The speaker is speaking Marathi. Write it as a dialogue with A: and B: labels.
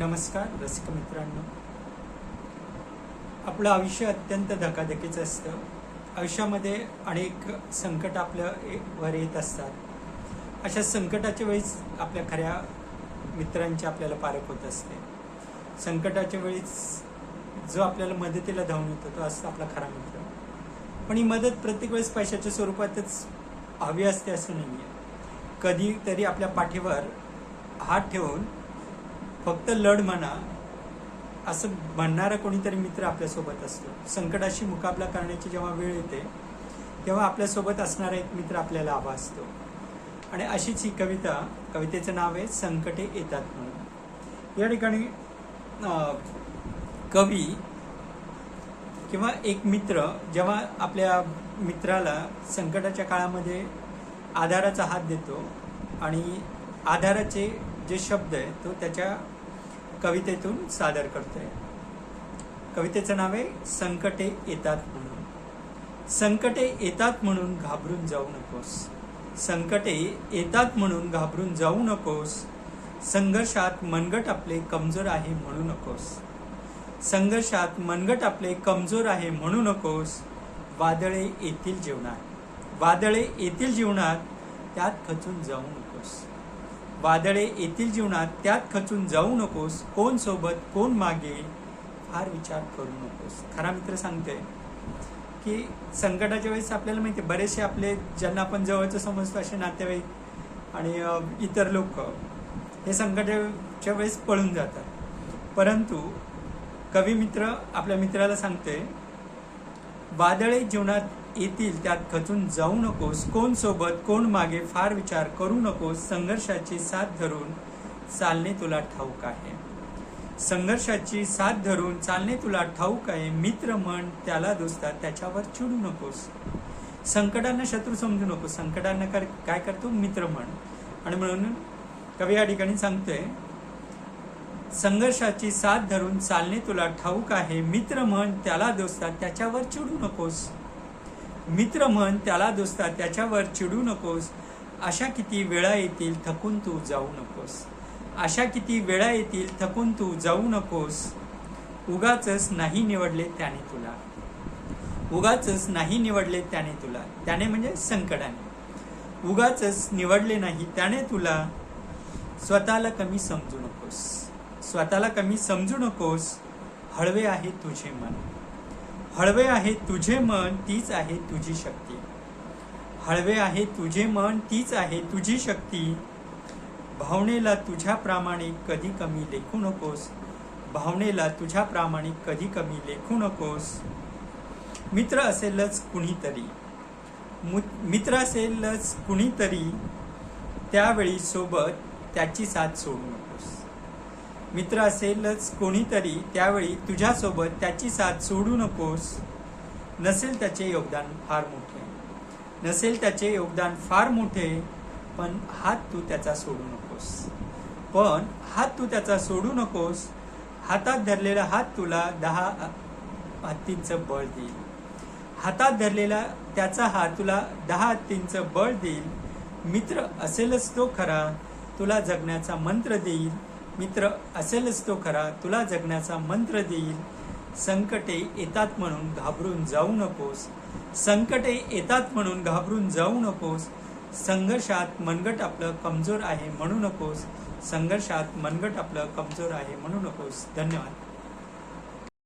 A: नमस्कार रसिक मित्रांनो. आपलं आयुष्य अत्यंत धकाधकीचं असतं. आयुष्यामध्ये अनेक संकट आपल्या ए- वर येत असतात. अशा संकटाच्या वेळीच आपल्या खऱ्या मित्रांची आपल्याला पारख होत असते. संकटाच्या वेळीच जो आपल्याला मदतीला धावून येतो तो असतो आपला खरा मित्र. पण ही मदत प्रत्येक वेळेस पैशाच्या स्वरूपातच हवी असते असं नाही आहे कधीतरी आपल्या पाठीवर हात ठेवून फक्त लढ म्हणा असं म्हणणारा कोणीतरी मित्र आपल्यासोबत असतो. संकटाशी मुकाबला करण्याची जेव्हा वेळ येते तेव्हा आपल्यासोबत असणारा एक मित्र आपल्याला हवा असतो. आणि अशीच ही कविता कवितेचं नाव आहे संकटे येतात म्हणून. या ठिकाणी कवी किंवा एक मित्र जेव्हा आपल्या मित्राला संकटाच्या काळामध्ये आधाराचा हात देतो आणि आधाराचे जे शब्द आहे तो त्याच्या कवितेतून सादर करतोय. कवितेचं नाव आहे संकटे येतात म्हणून. संकटे येतात म्हणून घाबरून जाऊ नकोस. संकटे येतात म्हणून घाबरून जाऊ नकोस. संघर्षात मनगट आपले कमजोर आहे म्हणू नकोस. संघर्षात मनगट आपले कमजोर आहे म्हणू नकोस. वादळे येतील जीवनात. वादळे येतील जीवनात त्यात खचून जाऊ नकोस. वादळे येतील जीवनात त्यात खचून जाऊ नकोस. कोण सोबत कोण मागे फार विचार करू नकोस. खरा मित्र सांगते की संकटाच्या वेळेस आपल्याला माहिती आहे, बरेचसे आपले ज्यांना आपण जवळचं समजतो असे नातेवाईक आणि इतर लोक हे संकटाच्या वेळेस पळून जातात. परंतु कवी मित्र आपल्या मित्राला सांगते वादळे जीवनात येतील त्यात खचून जाऊ नकोस. कोण सोबत कोण मागे फार विचार करू नकोस. संघर्षाची साथ धरून चालणे तुला ठाऊक आहे. संघर्षाची साथ धरून चालणे तुला ठाऊक आहे. मित्र म्हण त्याला दोस्तात त्याच्यावर चिडू नकोस. संकटांना शत्रू समजू नकोस. संकटांना कर काय करतो? मित्र म्हण. आणि म्हणून कवी या ठिकाणी सांगतोय संघर्षाची साथ धरून चालणे तुला ठाऊक आहे. मित्र म्हण त्याला दोस्तात त्याच्यावर चिडू नकोस. मित्र म्हण त्याला दोस्तात त्याच्यावर चिडू नकोस. अशा किती वेळा येतील थकून तू जाऊ नकोस. अशा किती वेळा येतील थकून तू जाऊ नकोस. उगाच नाही निवडले त्याने तुला. उगाच नाही निवडले त्याने तुला. त्याने म्हणजे संकटाने. उगाच निवडले नाही त्याने तुला. स्वतःला कमी समजू नकोस. स्वतःला कमी समजू नकोस. हळवे आहे तुझे मन. हळवे आहे तुझे मन तीच आहे तुझी शक्ती. हळवे आहे तुझे मन तीच आहे तुझी शक्ती. भावनेला तुझ्याप्रमाणे कधी कमी लेखू नकोस. भावनेला तुझ्याप्रमाणे कधी कमी लेखू नकोस. मित्र असेलच कुणीतरी. मु- मित्र असेलच कुणीतरी. त्यावेळी सोबत त्याची साथ सोडू नकोस. मित्र असेलच कोणीतरी त्यावेळी तुझ्यासोबत त्याची साथ सोडू नकोस. नसेल त्याचे योगदान फार मोठे. नसेल त्याचे योगदान फार मोठे पण हात तू त्याचा सोडू नकोस. पण हात तू त्याचा सोडू नकोस. हातात धरलेला हात तुला दहा हत्तींचं बळ देईल. हातात धरलेला त्याचा हात तुला दहा हत्तींचं बळ देईल. मित्र असेलच तो खरा तुला जगण्याचा मंत्र देईल. मित्र असेलच तो खरा तुला जगण्याचा मंत्र देईल. संकटे येतात म्हणून घाबरून जाऊ नकोस. संकटे येतात म्हणून घाबरून जाऊ नकोस. संघर्षात मनगट आपलं कमजोर आहे म्हणू नकोस. संघर्षात मनगट आपलं कमजोर आहे म्हणू नकोस. धन्यवाद.